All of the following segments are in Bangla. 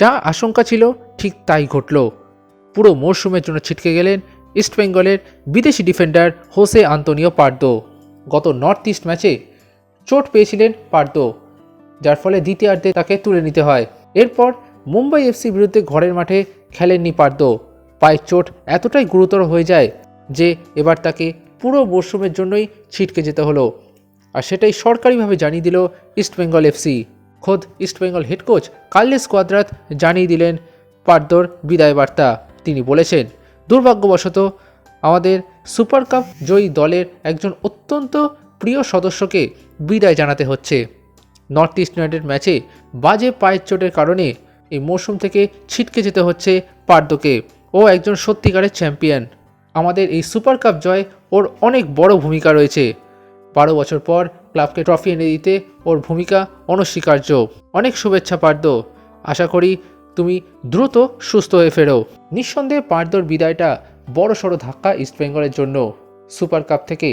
যা আশঙ্কা ছিল ঠিক তাই ঘটল। পুরো মরশুমের জন্য ছিটকে গেলেন ইস্টবেঙ্গলের বিদেশি ডিফেন্ডার হোসে আন্তোনিও পার্দো। গত নর্থ ইস্ট ম্যাচে চোট পেয়েছিলেন পার্দো, যার ফলে দ্বিতীয়ার্ধে তাকে তুলে নিতে হয়। এরপর মুম্বাই এফসি বিরুদ্ধে ঘরের মাঠে খেলেননি পার্দো। পায়ের চোট এতটাই গুরুতর হয়ে যায় যে এবার তাকে পুরো মরশুমের জন্যই ছিটকে যেতে হলো। আর সেটাই সরকারিভাবে জানিয়ে দিল ইস্টবেঙ্গল এফসি। খোদ East Bengal head coach Carles Cuadrat জানিয়ে দিলেন পার্দোর বিদায় বার্তা তিনি বলেছেন, দুর্ভাগ্যবশত আমাদের সুপার কাপ জয়ী দলের একজন অত্যন্ত প্রিয় সদস্যকে বিদায় জানাতে হচ্ছে। নর্থ ইস্ট ইউনাইটেড ম্যাচে বাজে পায়ের চোটের কারণে এই মৌসুম থেকে ছিটকে যেতে হচ্ছে পার্দোকে। ও একজন সত্যিকারের চ্যাম্পিয়ন। আমাদের এই সুপার কাপ জয় ওর অনেক বড় ভূমিকা রয়েছে। বারো বছর পর ক্লাবকে ট্রফি এনে দিতে ওর ভূমিকা অনস্বীকার্য। অনেক শুভেচ্ছা, পার্দ। আশা করি তুমি দ্রুত সুস্থ হয়ে ফেরো। নিঃসন্দেহে পার্দোর বিদায়টা বড় সড়ো ধাক্কা ইস্টবেঙ্গলের জন্য। সুপার কাপ থেকে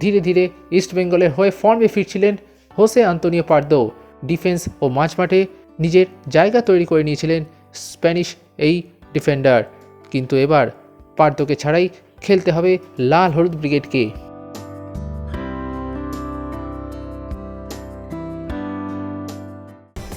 ধীরে ধীরে ইস্টবেঙ্গলের হয়ে ফর্মে ফিরছিলেন হোসে আন্তোনিও পার্দো। ডিফেন্স ও মাঝমাঠে নিজের জায়গা তৈরি করে নিয়েছিলেন স্প্যানিশ এই ডিফেন্ডার। কিন্তু এবার পার্দোকে ছাড়াই খেলতে হবে লাল হলুদ ব্রিগেডকে।